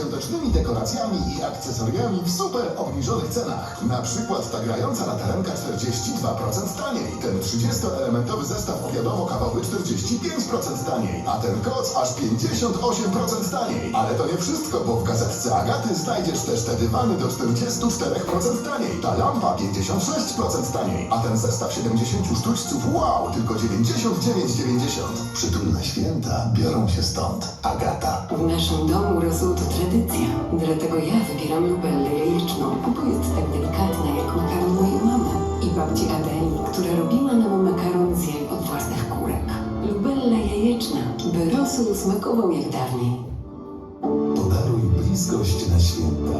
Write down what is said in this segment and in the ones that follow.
świątecznymi dekoracjami i akcesoriami w super obniżonych cenach. Na przykład ta grająca latarenka 42% taniej, ten 30-elementowy zestaw obiadowo-kawowy 45% taniej, a ten koc aż 58% taniej. Ale to nie wszystko, bo w gazetce Agaty znajdziesz też te dywany do 44% taniej, ta lampa 56% taniej, a ten zestaw 70 sztućców, wow, tylko 99,90. Przytulne święta biorą się stąd. Agata. W naszym domu rosół to tradycja, dlatego ja wybieram lubellę jajeczną, bo jest tak delikatna jak makaron mojej mamy i babci Adeli, która robiła nam makaron z jaj od własnych kurek. Lubella jajeczna, by rosół smakował jak dawniej. Podaruj bliskość na święta.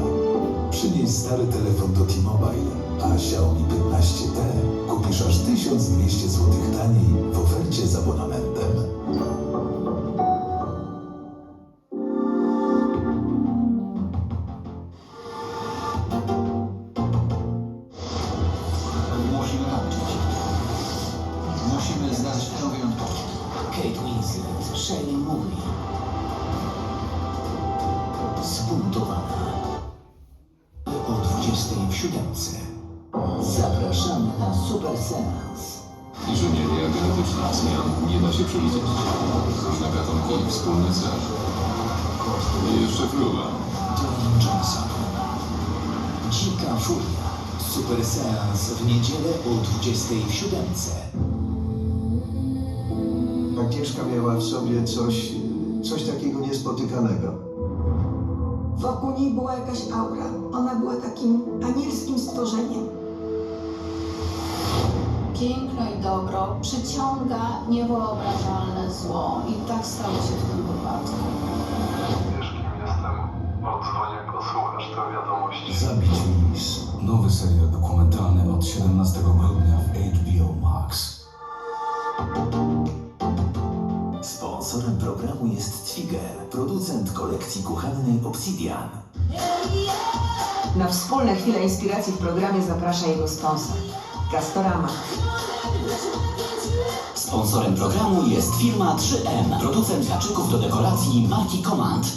Przynieś stary telefon do T-Mobile, a Xiaomi 15T kupisz aż 1200 zł taniej w ofercie z abonamentem. Musimy walczyć. Musimy znaleźć tę wyjątkową. Kate Winslet, Shelley mówi. Zbuntowana. O 20 w siódemce. Zapraszamy na super seans. Inżynieria genetyczna zmian nie da się przewidzieć. Różne gatunki, wspólny cel. I jeszcze próba. Super seans w niedzielę o 20 w siódemce. Agnieszka miała w sobie coś, coś takiego niespotykanego. Wokół niej była jakaś aura. Ona była takim anielskim stworzeniem. Piękno i dobro przyciąga niewyobrażalne zło i tak stało się w tym wypadku. Wiesz, kim jestem? Odzwonię, posłuchasz tę wiadomość. Zabić. Nowy serial dokumentalny od 17 grudnia w HBO Max. Sponsorem programu jest Twigger, producent kolekcji kuchennej Obsidian. Na wspólne chwile inspiracji w programie zaprasza jego sponsor. Castorama. Sponsorem programu jest firma 3M, producent haczyków do dekoracji marki Command.